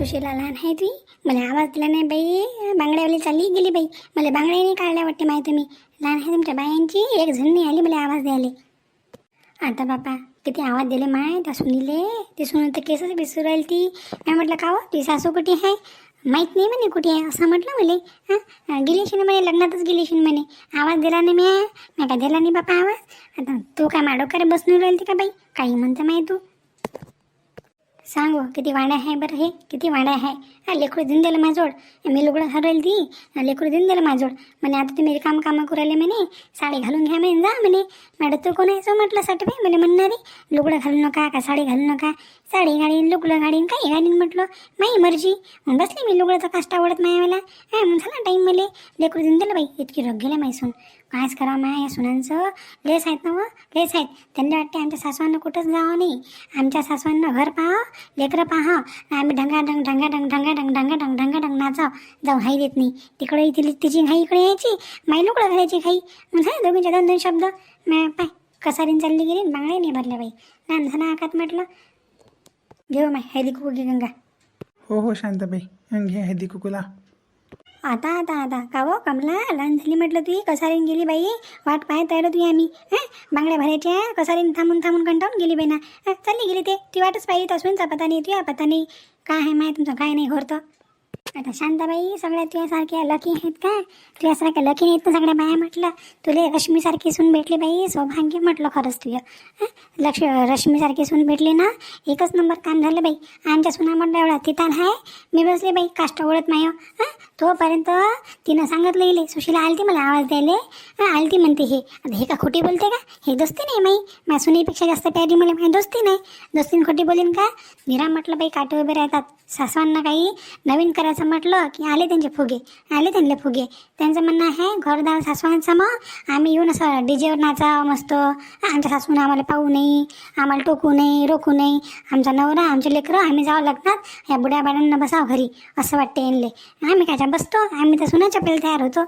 सुशीला लहान आहे ती. मला आवाज दिला नाही बाई. बांगड्यावाली चालली गेली बाई. मला बांगड्या नाही काढल्या वाटते माहिती मी लहान आहे तुमच्या बायांची. एक झण नाही आली मला आवाज द्यायला. आता बापा किती आवाज दिले माय त्या सुनीले. ते सुनील तर केसच बिसू राहील ती. मी म्हटलं का हो? ती सासू कुठे आहे? माहीत नाही म्हणे कुठे आहे. असं म्हटलं मले. हां? गेली अशी म्हणे लग्नातच गेली अशी म्हणे. आवाज दिला नाही मी मी काय दिला नाही बापा आवाज? आता तू काय माडोकारे बसून राहील ती का बाई? काही म्हणते माहीत तू. सांग हो, किती वाड्या आहे बरं हे? किती वाड्या आहे? हा लेकरू देऊन दिलं माझोड मी लुगडं हरवली ती. लेकरू देऊन दिलं माझोड म्हणे आता तुम्ही काम कामं करू राहिले म्हणे. साडी घालून घ्या म्हणे जा म्हणे. मॅडम तू कोण आहे? सो म्हटलं साठी बाई म्हणे म्हणणारी. लुगडं घालू नका का साडी घालू नका. साडी घालीन लुगडं घालीन काही घालीन म्हटलं. माही मर्जी. मग बसली मी लुगडं तर काष्ट आवडत नाही मला हा मग झाला टाईम मला. लेकरू देऊन दिलं बाई इतकी रग गेल्या माहिसून कायच करा माय या सुनांचं. लेस आहेत ना व? लेस आहेत. त्यांना वाटते आमच्या सासवांना कुठंच जावं नाही. आमच्या सासवांना घर पाहा लेकरं पाहा. आम्ही ढंगाढंग ढंगाढंग ढंगाढंग ढंगाढंग ढंगाढंग नाचाव जाऊ हाई देत नाही. तिकडे तिली तिची घाई इकडे यायची. माई लोकडं घालायची घाई. मग झाले दोघींचे दोन दोन शब्द. मॅ पाय. कसारीन चालली गेली आणि बांगडे नाही भरल्या बाई. लहान झाला आकात म्हटलं. घेऊ माय हळदी कुकू घे गंगा. हो हो शांताबाई. घे हळदी कुकूला. आता आता आता. का हो कमला लहान झाली म्हटलं तुझी कसारीन गेली बाई? वाट पाहत राहिलो तुझी आम्ही हां? बांगड्या भरायच्या? कसारीन थांबून थांबून कंटाळून गेली बाई ना? चालली गेली ते. ती वाटच पाहिजे असूनचा पता नाही तुझ्या पता नाही काय आहे माहीत? तुमचं काय नाही घोरतं. आता शांताबाई सगळ्या तुझ्यासारख्या लकी आहेत का? तुझ्यासारख्या लकी नाहीत ना सगळ्या बाया म्हटलं. तुले रश्मीसारखी सून भेटली बाई सौभाग्य म्हटलं खरंच तुझं. लक्ष रश्मीसारखी सून भेटली ना एकच नंबर काम झालं बाई. आमच्या सुना म्हटलं एवढा तिथं आहे मी बसले बाई काष्ट ओळत माय. हां? तोपर्यंत तिनं सांगितलं इले सुशीला आलती मला आवाज द्यायले. आलती म्हणते हे आता हे का खोटी बोलते का? हे दोस्ती नाही माई. माझ्या सुनेपेक्षा जास्त प्यारी मला माझी दोस्ती नाही. दोस्तीनं खोटी बोलीन का? निरा म्हटलं बाई काटे वगैरे राहतात. सासवांना काही नवीन करायचं म्हटलं की आले त्यांचे फुगे आले त्यांले फुगे. त्यांचं म्हणणं आहे घरदार मग आम्ही येऊन असं डीजेवर नाचावं मस्त. आमच्या सासून आम्हाला पाहू नये आम्हाला टोकू नये रोखू नये. आमचा नवरा आमचे लेकरं आम्ही जावं लागतात. या बुड्या बाळांना बसावं घरी असं वाटते यांले. आम्ही काय बसतो आम्ही तर सुनाच्या पहिले तयार होतो.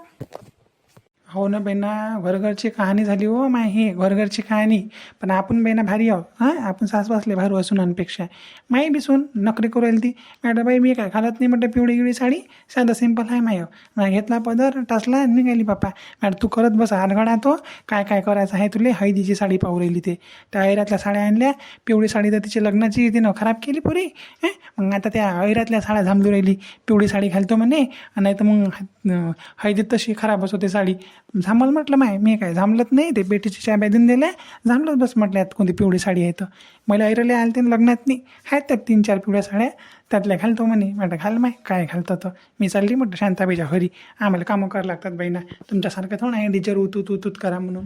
हो ना बेना घरघरची कहाणी झाली हो माय हे घरघरची कहाणी. पण आपण बेना भारी आहो हां? आपण सास बसले भारू असून अनपेक्षा माही बिसून नखरे करू राहील ती. मॅडम बाई मी काय घालत नाही म्हटलं पिवळी गिळी साडी? साधं सिंपल आहे माय हो. मग घेतला पदर टासला आणि निघाली बाप्पा मॅडम तू करत बस हातगडा तो. काय काय करायचं आहे तुले? हळदीची साडी पाहू राहिली ते. त्या ऐरातल्या साड्या आणल्या. पिवळी साडी तर तिची लग्नाची तिनं खराब केली पुरी. हं? मग आता त्या ऐरातल्या साड्या झांबू राहिली. पिवळी साडी घालतो म्हणे. नाही तर मग हैदीत हळदीत तशी खराबच होते साडी. झांबल म्हटलं माय मी काय झांबलत नाही ते बेटीची चाब्या देऊन दिल्या झांबलत बस म्हटलं यात कोणती पिवळी साडी आहे तर मला ऐरले आले ते लग्नात नाही आहेत त्यात तीन चार पिवळ्या साड्या त्यातल्या घालतो म्हणे. म्हटलं घाल माय काय घालतो तर मी चालली म्हटलं शांताबाईच्या घरी आम्हाला कामं करावं लागतात बाईना तुमच्यासारखं थोडं आहे डीचर उतू तू तूत करा म्हणून.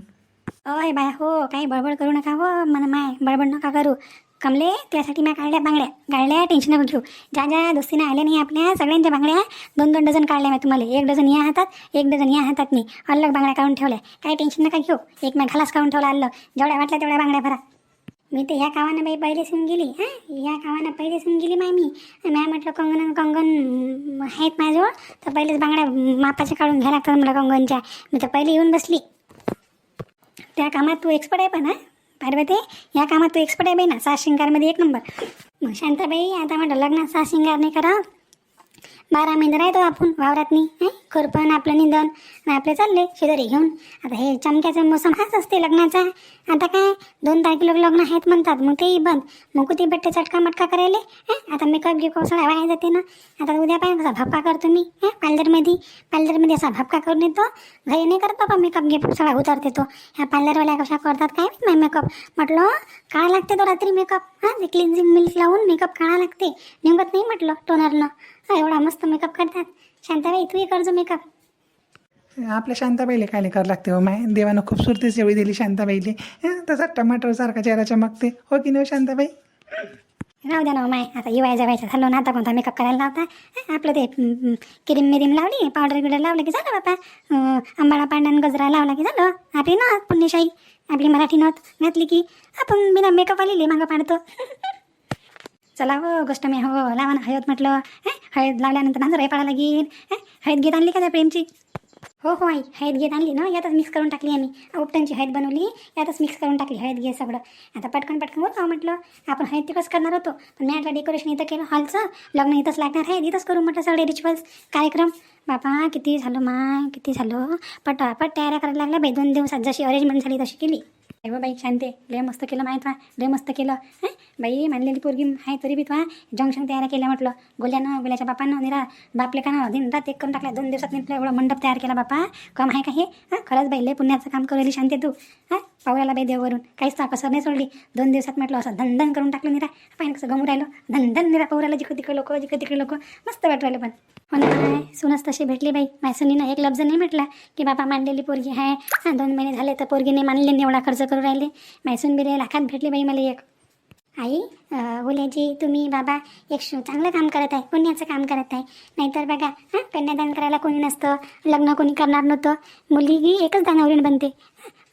अय बाय हो काही बडबड करू नका हो मला माय बडबड नका करू. कमले त्यासाठी मी काढल्या बांगड्या. गाळल्या टेन्शन नको घेऊ. ज्या ज्या दोस्तीने आल्या नाही आपल्या सगळ्यांच्या बांगड्या दोन दोन डझन काढल्या मी तुम्हाला. एक डझन या हातात एक डझन या हातात मी अलग बांगड्या काढून ठेवल्या. काय टेन्शन नका घेऊ. एक मी घालास काढून ठेवला आलं. जेवढ्या वाटल्या तेवढ्या बांगड्या भरा. मी तर ह्या कावानं बाई पहिलेसून गेली हां? ह्या कावानं पहिलेसून गेली माय मी. मॅ म्हटलं कंगन कंगन आहेत माझ्याजवळ. तर पहिलेच बांगड्या मापाच्या काढून घ्या लागतात मला कंगनच्या. मी तर पहिले येऊन बसली. त्या कामात तू एक्सपर्ट आहे पण हां? पार्वती या कामात तू एक्सपर्ट आहे बाई ना. सहा शिंगारमध्ये एक नंबर मग शांताबाई आता म्हटलं लग्नात सहा शिंगार नाही करा बारा महिने राहतो आपण वावरातनी नाही खुरपण आपलं निंदन. आपले चालले शेजारी घेऊन. आता हे चमक्याचा मोसम हाच असते लग्नाचा. आता काय दोन तारखेला लग्न आहेत म्हणतात मग तेही बंद. मग कुठे भेटते चटका मटका करायले? आता मेकअप गिकअप सगळा वाया जाते ना. आता उद्या पाहिजे कसा भपका करतो मी? हं? पार्लरमध्ये. पार्लरमध्ये असा भपका करून येतो. घरी नाही करत बाबा मेकअप गिकअप सगळा उतरते तो. ह्या पार्लरवाल्या कशा करतात काय माहिती मेकअप म्हटलं काळा लागते तो रात्री मेकअप हां? ते क्लिन्झिंग मिल्क लावून मेकअप काळा लागते. निघत नाही म्हटलं टोनरनं एवढा मस्त मेकअप करतात. शांताबाई तूही करजो मेकअप आपल्या शांताबाईले काय करावं लागते हो? माय देवानं खूपसुरतीच एवढी दिली शांताबाईले. तसा टमाटरसारखा चेहरा चमकते हो की नाही हो शांताबाई? राहू द्या ना हो माय. आता येवायचा व्हायचा झालो ना आता कोणता मेकअप करायला लावता? आपलं ते क्रीम मिरीम लावली पावडर बिवडर लावलं की झालं बापा. अं, आंबाडा पांडण गजरा लावला की झालं. आपली नथ पुण्यशाही. आपली मराठी नथ घातली की आपण बिना मेकअप आलेली मागं पाडतो. चला हो गोष्ट मी हो लावा ना हळद म्हटलं हे? हळद लावल्यानंतर नाजर पाडा लागेल हं, हळद घेत आणली का त्या प्रेमची? हो हो आई हळद घेत आणली ना यातच मिक्स करून टाकली आम्ही. उपटनची हळद बनवली यातच मिक्स करून टाकली हळद घे सगळं. आता पटकन पटकन हो, बोलावं म्हटलं. आपण हळद तिकडंच करणार होतो पण मी म्हटलं डेकोरेशन इथं केलं हॉलचं लग्न इथंच लागणार आहे इथंच करू म्हटलं सगळे रिच्युअल्स कार्यक्रम. बापा किती झालो माय किती झालो. पटापट तयाऱ्या करायला लागल्या बाई दोन दिवसात जशी अरेंजमेंट झाली तशी केली. अरे बाई शांते लय मस्त केलं माहीत वा लय मस्त केलं. हां? बाई मानलेली पोरगी आहे तरी बी वा जंक्शन तयार केल्या म्हटलं. गोल्यानं गोल्याच्या बापानं निरा बापले का ना दिन रात एक करून टाकला दोन दिवसात निघलं एवढा मंडप तयार केला बापा. कम आहे का हे? हां? खरंच बाई लय पुण्याचं काम करेली शांते तू. हां? पावल्याला बाई देववरून. काहीच ताकसर नाही सोडली. दोन दिवसात म्हटलं असं धनधन करून टाकलं निरा. पाहिजे कसं गमू राहिलो. धनधन निरा पावराला जिकडे तिकडे लोक जिकडे तिकडे लोक. मस्त वाटू राहिले पण. हो ना काय सुनच तशी भेटली बाई. माझ्या सुनीनं एक लफ्ज नाही म्हटला की बाबा मांडलेली पोरगी आहे हां दोन महिने झाले तर पोरगीने मानले नाही एवढा खर्च करू राहिले. मैसून बिले लाखात भेटली बाई मला एक. आई बोलायची तुम्ही बाबा एक शो चांगलं काम करत आहे पुण्याचं काम करत आहे. नाहीतर बघा हां कन्यादान करायला कोणी नसतं लग्न कोणी करणार नव्हतं. मुलगी एकच दानावरीण बनते.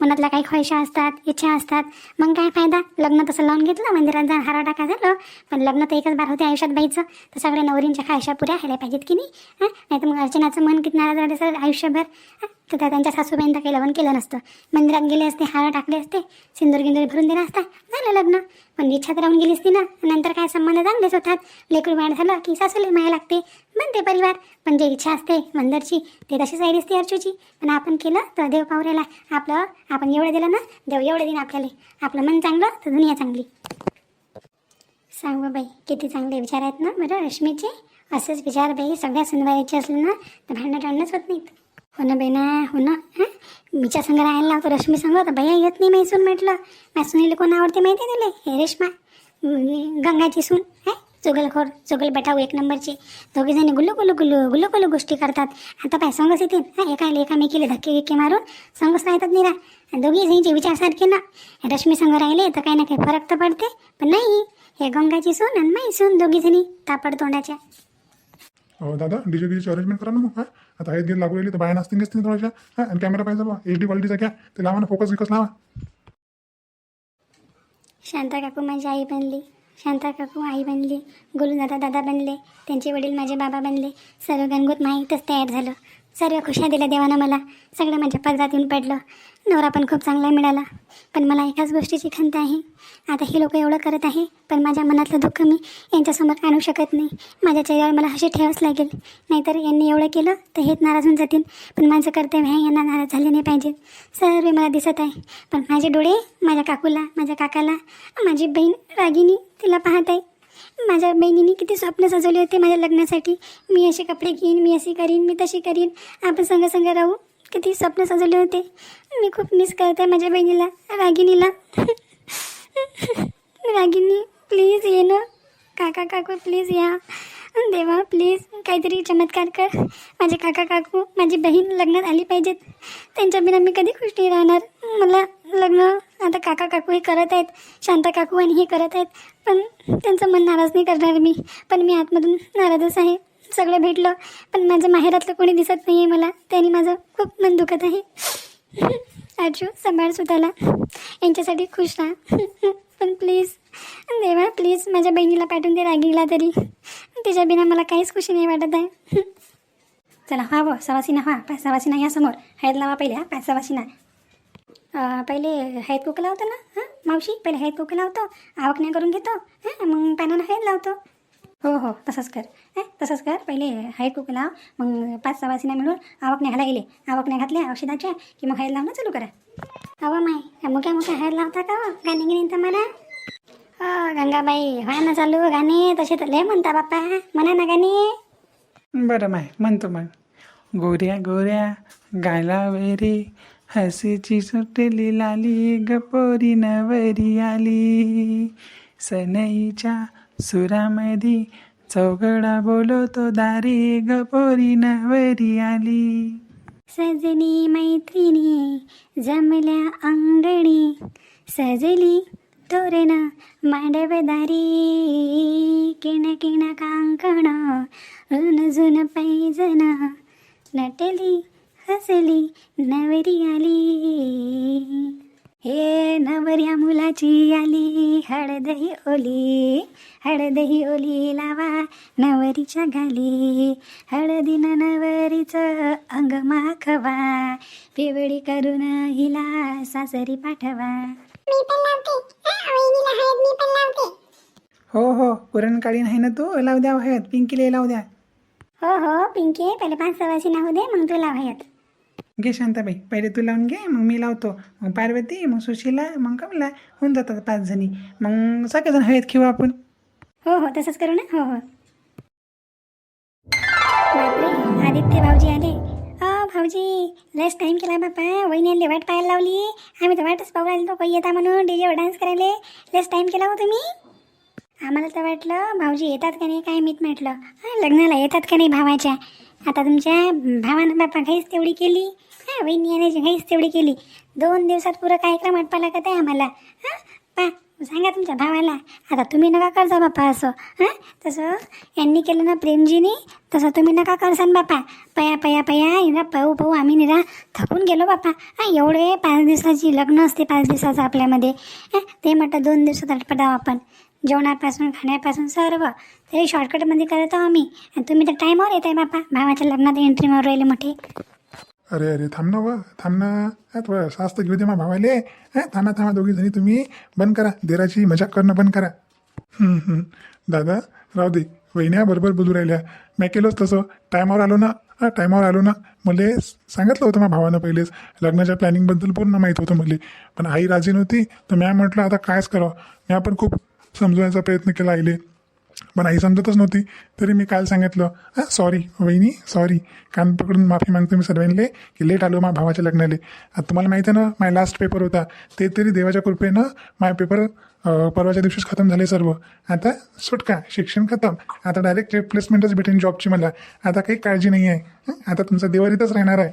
मनातल्या काही ख्वाहिशा असतात इच्छा असतात. मग काय फायदा? लग्न तसं लावून घेतलं मंदिरात जाऊन हारा टाका झालं. पण लग्न तर एकच बार होते आयुष्यात बाईचं. तर सगळ्या नवरींच्या ख्वाहिशा पुऱ्या व्हायला पाहिजेत की नाही? हां? नाही तर मग अर्चनाचं मन किती नाराज झालं सर आयुष्यभर. हां? तर त्या त्यांच्या सासूबाईंना काही लग्न केलं नसतं. मंदिरात गेले असते हार टाकले असते. सिंदूर गिंदूर भरून दिला असता. झालं लग्न. पण इच्छा तर राहून गेली असती ना. नंतर काय संबंध चांगलेच होतात? लेकरू वाढ झालं की सासूले माया लागते. बनते परिवार पण जे इच्छा असते मंदरची ते तशीच आई दिसते अर्चूची पण आपण केलं तर देव पावरेला. आपलं आपण एवढं दिलं ना देव एवढं देईन आपल्याला. आपलं मन चांगलं तर दुनिया चांगली. सांग बाई किती चांगले विचार आहेत ना बरं रश्मीचे. असेच विचार बाई सगळ्या सुनवायचे असले ना तर भांडणं टाळणंच होत नाहीत. हो ना बाई ना हो ना हां? मीच्या संग राहायला लावतो रश्मी संग तर भैया येत नाही मैसून म्हटलं. मैसून कोण आवडते माहिती आहे तुले? हे रेश्मा गंगाची सून है? चुगलखोर चुगल बटाऊ एक नंबरची. दोघी जणी गुल्लू गुल्लू गुल्लू गुल्लू गुल्लू गोष्टी करतात. आता पाय संगच येतील. हां एका एकामेकीले धक्के गिक्के मारून संगच राहतात निरा. दोघी जणीचे विचार सारखे ना. रश्मी संग राहिले तर काही ना काही फरक तर पडते पण नाही. हे गंगाची सून आणि माई सून दोघी जणी तापड तोंडाच्या. हो दादा डीजे डीजेची अरेंजमेंट करा ना मग हा. आता आहेत गेट लागू राहिली तर बाया नसतील घेसतील थोड्याशा. हा आणि कॅमेरा पाहिजे बा एच डी क्वालिटीचा घ्या. ते लावा ना फोकस विकस लावा. शांता काकू माझी आई बनली. शांता काकू आई बनली गोलू दादा दादा बनले त्यांचे वडील माझे बाबा बनले सर्व गणगोत माहीतच तयार झालं. सर्व खुशा दिल्या देवानं मला सगळं माझ्या पदरात येऊन पडलं. नवरा पण खूप चांगला मिळाला. पण मला एकाच गोष्टीची खंत आहे. आता हे लोक एवढं करत आहे पण माझ्या मनातलं दुःख मी यांच्यासमोर आणू शकत नाही. माझ्या चेहऱ्यावर मला हशी ठेवाच लागेल. नाहीतर यांनी एवढं केलं तर हेच नाराज होऊन जातील. पण माझं कर्तव्य आहे यांना नाराज झाले नाही पाहिजे. सर्व मला दिसत आहे. पण माझे डोळे माझ्या काकूला माझ्या काकाला माझी बहीण रागिनी तिला पाहत आहे. माझ्या बहिणीने किती स्वप्न सजवले होते माझ्या लग्नासाठी. मी असे कपडे घेईन मी अशी करीन मी तशी करीन. आपण संग संग राहू. किती स्वप्न सजवले होते. मी खूप मिस करते माझ्या बहिणीला रागिनीला रागिनी प्लीज ये ना. काका काकू प्लीज या. देवा प्लीज काहीतरी चमत्कार कर. माझे काका काकू माझी बहीण लग्नात आली पाहिजेत. त्यांच्या बिना मी कधी खुश नाही राहणार. मला लग्न आता काका काकू हे करत आहेत शांता काकू आणि हे करत आहेत. पण त्यांचं मन नाराज नाही करणार मी. पण मी आतमधून नाराजच आहे. सगळं भेटलं. पण माझं माहेरातलं कोणी दिसत नाही आहे मला. त्यांनी माझं खूप मन दुखत आहे. आजू सांभाळ स्वतःला यांच्यासाठी खुश राहा. पण प्लीज देवा प्लीज माझ्या बहिणीला पाठवून दे रागीला तरी. तिच्या बिना मला काहीच खुशी नाही वाटत आहे. चला हा व सवासिना हा पाय सवासिना या समोर. हळद लावा पहिले हा पाय सवासिना. पहिले हळद कुकं लावतो ना? हां? मावशी पहिले हळद कुकं लावतो. आवकण्या करून घेतो. हां? मग पानानं हळद लावतो. हो हो तसंच कर. हां? तसंच कर. पहिले हळद कुकं लाव. मग पाच सवासिना मिळून आवकण्या घाला गेले. आवकण्या घातल्या औषधाच्या. की मग हळद लावणं चालू करा. हवं माय मुक्या मुक्या हळद लावता का हो? गाणे गिणे तर मला. हो गंगाबाई व्हा ना चालू गाणे. तसे तर लय म्हणता बाप्पा. म्हणा ना गाणे. बरं माय म्हणतो मग. गोऱ्या गोऱ्या गायला वेरी. हसीची सुटली लाली गपोरी नवरी आली. सनईच्या सुरामधी चौघडा बोलतो दारी पोरी नवरी आली. सजनी मैत्रिणी जमल्या अंगणी सजली तोरण मांडवदारी किण किण कांकण ऋण जुन पैजन नटली हसली नवरी आली. हे नवऱ्या मुलाची आली हळदही ओली हळदही ओली लावा नवरीच्या गाली. हळदीनं नवरीचं अंग माखवा पिवळी करून हिला सासरी पाठवा. हो हो पुरणकाळी नाही ना तू? लाव द्या पिंकीला लाव द्या. हो हो पिंकी पहिले पाच सवासी नाव दे मग तू लावायत घे शांताबाई. पहिले तू लावून घे मग मी लावतो. मग पार्वती मग सुशीला मग कमला होऊन जातात पाच जणी. मग सगळेजण हळद खेळू आपण. हो हो तसंच करू ना? हो हो. बापरे आदित्य भाऊजी आले. अ भाऊजी लस टाईम केला बापा. वहिनी वाट पाहायला लावली. आम्ही तर वाटच पाहू राहिलो काही येता म्हणून डीजेवर डान्स करायला. लस टाईम केला हो तुम्ही? आम्हाला तर वाटलं भाऊजी येतात का नाही काय मीत म्हटलं. लग्नाला येतात का नाही भावाच्या? आता तुमच्या भावानं बापा घाईच तेवढी केली. हां वहिनी येण्याची घाईच तेवढी केली. दोन दिवसात पुरं कार्यक्रम आटपा का ते आम्हाला? हां पा सांगा तुमच्या भावाला. आता तुम्ही नका करजा बापा असं. हां तसं यांनी केलं ना प्रेमजीनी तसं तुम्ही नका करसान बापा. पया पया पया निरा पाहू पाहू आम्ही निरा थकून गेलो बापा. हां एवढे पाच दिवसाची लग्न असते पाच दिवसाचं आपल्यामध्ये. हां ते म्हटलं दोन दिवसात आटपडावं आपण. जेवणापासून खाण्यापासून सर्व. तरी शॉर्टकटमध्ये करत आहो आम्ही. आणि तुम्ही तर टाईमवर येत आहे बापा. भावाच्या लग्नात एंट्री राहिले मोठे. अरे अरे थांब ना व थांब ना. थोडं सास्त घेऊ दे मा भावाले. हा थांबा थांबा दोघी जणी तुम्ही. बंद करा देराची मजाक करणं बंद करा. दादा राहू दे. वहिन्या बरोबर बोलू राहिल्या. मी केलोच तसं. टायमावर आलो ना. टायमावर आलो ना. मला सांगितलं होतं माझ्या भावानं पहिलेच. लग्नाच्या प्लॅनिंगबद्दल पूर्ण माहीत होतं मला. पण आई राजी नव्हती. तर म्या म्हटलं आता कायच करावं. मॅ पण खूप समजवायचा प्रयत्न केला आईले. पण आई समजतच नव्हती. तरी मी काल सांगितलं हां सॉरी वहिनी सॉरी कान पकडून माफी मागतो मी सर्वांले की लेट आलो माझ्या भावाच्या लग्नाले. आता तुम्हाला माहिती आहे ना माय लास्ट पेपर होता. ते तरी देवाच्या कृपेनं माय पेपर परवाच्या दिवशीच खतम झाले सर्व. आता सुटका शिक्षण खतम. आता डायरेक्ट प्लेसमेंटच भेटेन जॉबची मला. आता काही काळजी नाही आहे आता तुमचा देवारीतच राहणार आहे.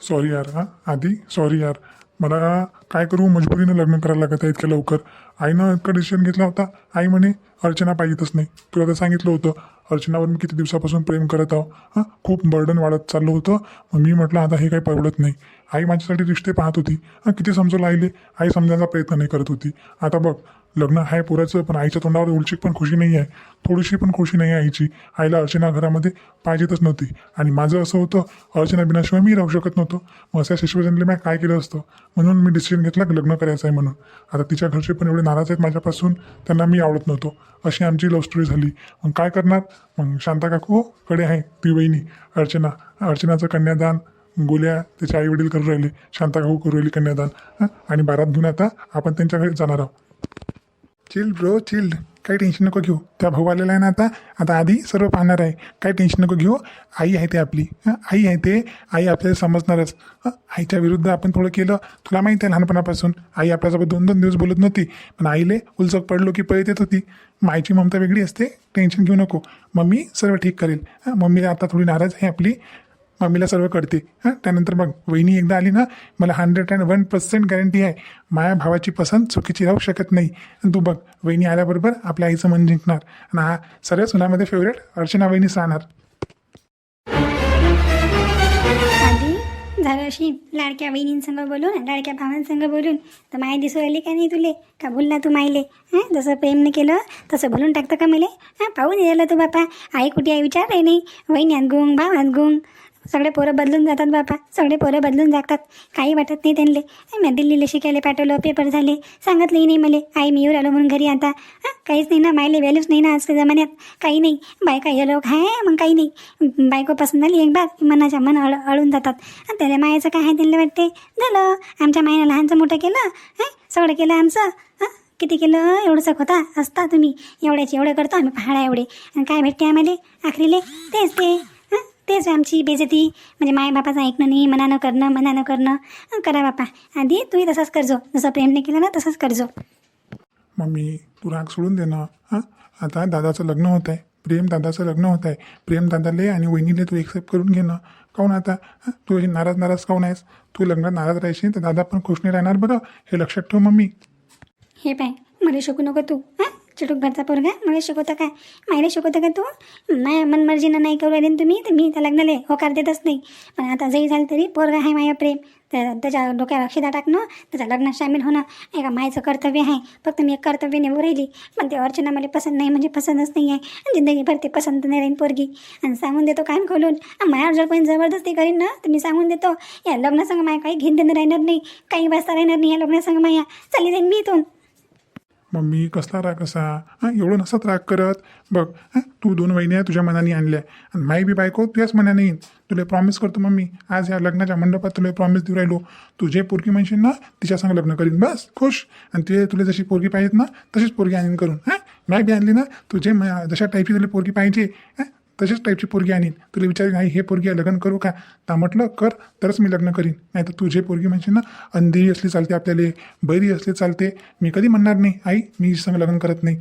सॉरी यार हां? आधी सॉरी यार. मला काय करू? मजबुरीनं लग्न करायला लागत आहे इतक्या लवकर? आईनं इतका डिसिजन घेतला होता. आई म्हणे अर्चना पाहिजेतच नाही. तुला तर सांगितलं होतं. अर्चनावर मी किती दिवसापासून प्रेम करत आहो. हां? खूप बर्डन वाढत चाललं होतं. मग मी म्हटलं आता हे काही परवडत नाही. आई माझ्यासाठी रिश्ते पाहत होती. हां? किती समजू आईले? आई समजायचा प्रयत्न नाही करत होती. आता बघ लग्न आहे पुराचं पण आईच्या तोंडावर उलचिक पण खुशी नाही आहे थोडीशी पण खुशी नाही आहे आईची. आईला अर्चना घरामध्ये पाहिजेतच नव्हती. आणि माझं असं होतं अर्चना बिनाशिवाय मी राहू शकत नव्हतो. मग अशा सिच्युएशनला मी काय केलं असतं? म्हणून मी डिसिजन घेतला की लग्न करायचं आहे म्हणून. आता तिच्या घरचे पण एवढे नाराज आहेत माझ्यापासून त्यांना मी आवडत नव्हतो. अशी आमची लव्ह स्टोरी झाली. मग काय करणार? मग शांता काकू हो, कडे आहे ती वहिनी. अर्चना अर्चनाचं कन्यादान गोल्या त्याचे आई वडील करू राहिले. शांता काकू करू राहिली कन्यादान. आणि बारात घेऊन आता आपण त्यांच्या घरी जाणार आहोत. Chill bro chill. काही टेन्शन नको घेऊ. त्या भाऊ आलेला आहे ना आता. आता आधी सर्व पाहणार आहे. काही टेन्शन नको घेऊ. आई आहे ते आपली. आई आहे ते. आई आपल्याला समजणारच. आईच्या विरुद्ध आपण थोडं केलं. तुला माहिती आहे लहानपणापासून. आई आपल्यासोबत दोन दोन दिवस बोलत नव्हती. पण आईले उलचक पडलो की पळत येत होती. मायची ममता वेगळी असते. टेन्शन घेऊ नको. मम्मी सर्व ठीक करेल. मम्मीला आता थोडी नाराज आहे आपली. मम्मीला सर्व कळते हां त्यानंतर मग वहिनी एकदा आली ना मला hundred and one percent guarantee आहे. माझ्या भावाची पसंत चुकीची राहू शकत नाही. आणि तू बघ वहिनी आल्याबरोबर आपल्या आईचं मन जिंकणार. आणि हा सर्व सुनामध्ये फेवरेट अर्चना वहिनीच राहणार. झालं अशी लाडक्या बहिणींसंग बोलून लाडक्या भावांसंग बोलून. तर माय दिसू राहिली का नाही तुले? का भुलला तू मायले? हां जसं प्रेमने केलं तसं भुलून टाकतं का मले? हां पाहून यायला तू बापा. आई कुठे आहे विचार नाही. वहिनी गुंग भाव गुंग सगळे पोरं बदलून जातात बापा. सगळे पोरं बदलून जातात. काही वाटत नाही त्यांना मी दिल्लीला शिकायला पाठवलं पेपर झाले. सांगितलंही नाही मला. आई मी येऊन आलो म्हणून घरी आता. हां काहीच नाही ना मायले व्हॅल्यूच नाही ना आजच्या जमान्यात. काही नाही. बायका हे लोक आहे मग काही नाही. बायको पसंत झाली एक बार मनाच्या मन अळ अळून जातात. त्याला मायाचं काय आहे त्यांना वाटते झालं. आमच्या मायनं लहानचं मोठं केलं. हां सगळं केलं आमचं. हां किती केलं? एवढंसं होता असता तुम्ही. एवढ्याचे एवढं करतो आम्ही. पहाडा एवढे. आणि काय भेटते आम्हाला? आखरीले? तेच ते. तेच आमची बेजती म्हणजे माय बापाचं ऐकणं नाही मनानं करणं मनानं करणं. हं, करा बापा. आधी तूही तसंच करजो. जसं प्रेमने केलं ना तसंच करजो. मम्मी तू राग सोडून दे ना. हां? आता दादाचं लग्न होत आहे प्रेम दादाचं लग्न होत आहे प्रेम दादाले आणि वहिनीले तू एक्सेप्ट करून घे ना. काहून आता? हं? तू अशी नाराज नाराज काहून आहेस? तू लग्नात नाराज राहशील तर दादा पण खुश नाही राहणार बघा हे लक्षात ठेव मम्मी. हे पाय. मला शिकू नको तू. हां? चिटूक घरचा पोरगा मला शिकवतो काय? मायला शिकवतो का तू? माया मनमर्जीनं नाही करू राहिले ना तुम्ही तर मी त्या लग्नाला होकार देतच नाही. पण आता जरी झालं तरी पोरगा आहे माया प्रेम. तर त्याच्या डोक्यावर अक्षदा टाकणं त्याचं लग्न सामील होणं एका मायचं कर्तव्य आहे. फक्त मी एक कर्तव्य नेऊ राहिली. पण ते अर्चना मला पसंत नाही म्हणजे पसंतच नाही आहे. जिंदगीभर ते पसंत नाही राहीन पोरगी. आणि सांगून देतो कान खोलून. माझ्यावर जर कोणी जबरदस्ती करीन ना तर मी सांगून देतो या लग्नासंग माया काही घेण देणं राहणार नाही. काही बसता राहणार नाही या लग्नासंग माया. चालली जाईन मी इथून. मम्मी कसला राग कसा हां एवढं नसत राग करत. बघ हां तू दोन महिने तुझ्या मनाने आणल्या. आणि माई बी बायको तुझ्याच मनाने येईन. तुला प्रॉमिस करतो मम्मी आज या लग्नाच्या मंडपात तुला प्रॉमिस देऊ राहिलो. तू जे पोरगी म्हणशील ना तिच्या संग लग्न करीन. बस खुश. आणि ते तुला जशी पोरगी पाहिजेत ना तशीच पोरगी आणीन करून. हां माय बी आणली ना तू जे जशा टाईपची तुला पोरगी पाहिजे हां तशीच टाईपची पोरगी आणीन. तुला विचारेन आई हे पोरगी लग्न करू का? तर म्हटलं कर तरच मी लग्न करीन. नाही तर तुझे पोरगी म्हणजे ना अंधी असली चालते आपल्याला बैरी असली चालते. मी कधी म्हणणार नाही आई मी संग लग्न करत नाही.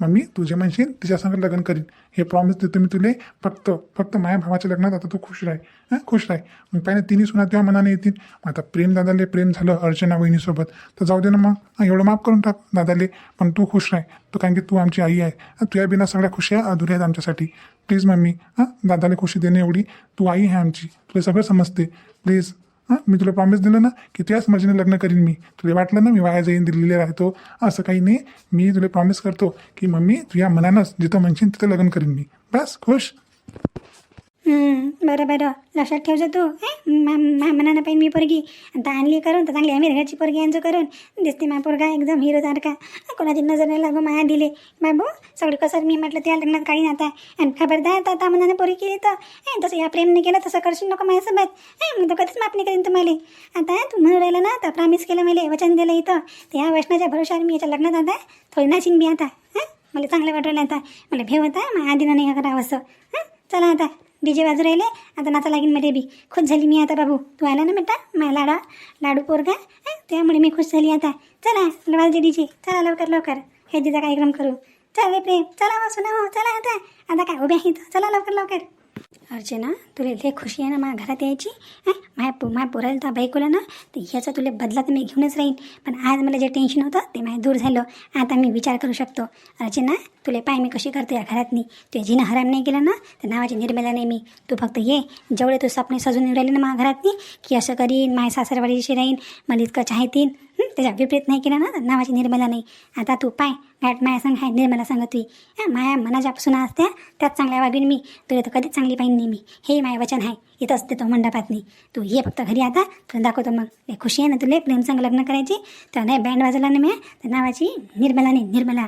मग मम्मी तुझे म्हणशील तिच्या संग लग्न करीन. हे प्रॉमिस देतो मी तुले फक्त फक्त माझ्या भावाच्या लग्नात आता तू खुश राह. हां? खुश राह. मग पाहिजे तिन्ही सुना तेव्हा मनाने येतील. मग आता प्रेम दादाले प्रेम झालं अर्चना वहिनीसोबत. तर जाऊ दे ना मग. एवढं माफ करून टाक दादाले पण तू खुश राह. तो कारण की तू आमची आई आहे. तुझ्या बिना सगळ्या खुशी आहे अधुऱ्या आहेत आमच्यासाठी. Please mummy. हां दादाला खुशी देणे एवढी. तू आई आहे आमची. तुला सगळं समजते. प्लीज हां मी तुला प्रॉमिस दिलं ना की तुझ्याच मर्जीने लग्न करीन मी. तुला वाटलं ना मी वाया जाईन दिल्लीला राहतो? असं काही नाही. मी तुला प्रॉमिस करतो की मम्मी तुझ्या मनानंच जिथं म्हणशील तिथं लग्न करीन मी. बस खुश? बरं बरं. लक्षात ठेवજો तू हे? मा मनानं पाहिजे मी पोरगी. आता आणली करून तर चांगली आम्ही घरची पोरगी यांचं करून. दिसते मा पोरगा एकदम हिरो सारखा कोणाची नजर नाही लागू माया दिले. बाबू सगळं कसर मी म्हटलं त्या लग्नात काही आता आणि खबरदार तर आता मनानं पोरी केली तर. ए तसं या प्रेमने केलं तसं करशील नको माझ्यासोबत. हे मग तो कधीच माफ नाही करीन तुम्हाला. आता तू म्हणून राहिलं ना तर प्रॉमिस केलं मला वचन दिलं इथं. तर या वचनाच्या भरोशावर मी याच्या लग्नात आता थोडी नाशिन मी आता. हां मला चांगलं वाटवलं आता. मला भेव होता मग आधी नाही करावं असं. हां चला आता. डी जे वाजू राहिले. आता नाचा लागेल मध्ये बी. खुश झाली मी आता बाबू. तू आला ना बेटा? माझ्या लाडा लाडू पोरगा? त्यामुळे मी खुश झाली आता. चला वाजले डीजे. चला लवकर लवकर. हे दिचा कार्यक्रम करू. चल प्रेम. चला हो, वासू ना हो चला आता. आता काय उभ्या आहेत? चला लवकर लवकर. अर्चना तुला लय खुशी आहे ना माझ्या घरात यायची? हां माझ्या माझ्या पोराला तर बायकोला ना तर ह्याचा तुला बदला तर मी घेऊनच राहीन. पण आज मला जे टेन्शन होतं ते माझ्या दूर झालं. आता मी विचार करू शकतो. अर्चना तुला पाय मी कशी करतो या घरातनी? तुझ्या जिनं हराम नाही केलं ना तर नावाची निर्मला नाही मी. तू फक्त ये जेवढे तू स्वप्ने सजून येऊन राहिले ना माझ्या घरातनी की असं करीन माझ्या सासरवाडीशी राहीन मला इतकं चाहतीन. त्याच्या विपरीत नाही केलं ना तर नावाची निर्मला नाही. आता तू पाय गाठ माया संग हाय निर्मला सांगत तुई माया माया मनाच्यापासून असत्या त्यात चांगल्या वागीन मी. तुला तर कधीच चांगली पाहिजे नाही मी. हे माय वचन आहे इथं असते तो मंडपात नाही. तू ये फक्त घरी आता तुला दाखवतो मग. खुशी आहे ना तुला प्रेम संग लग्न करायची. तर नाही बँड वाजवला ना मी तर नावाची निर्मला नाही निर्मला.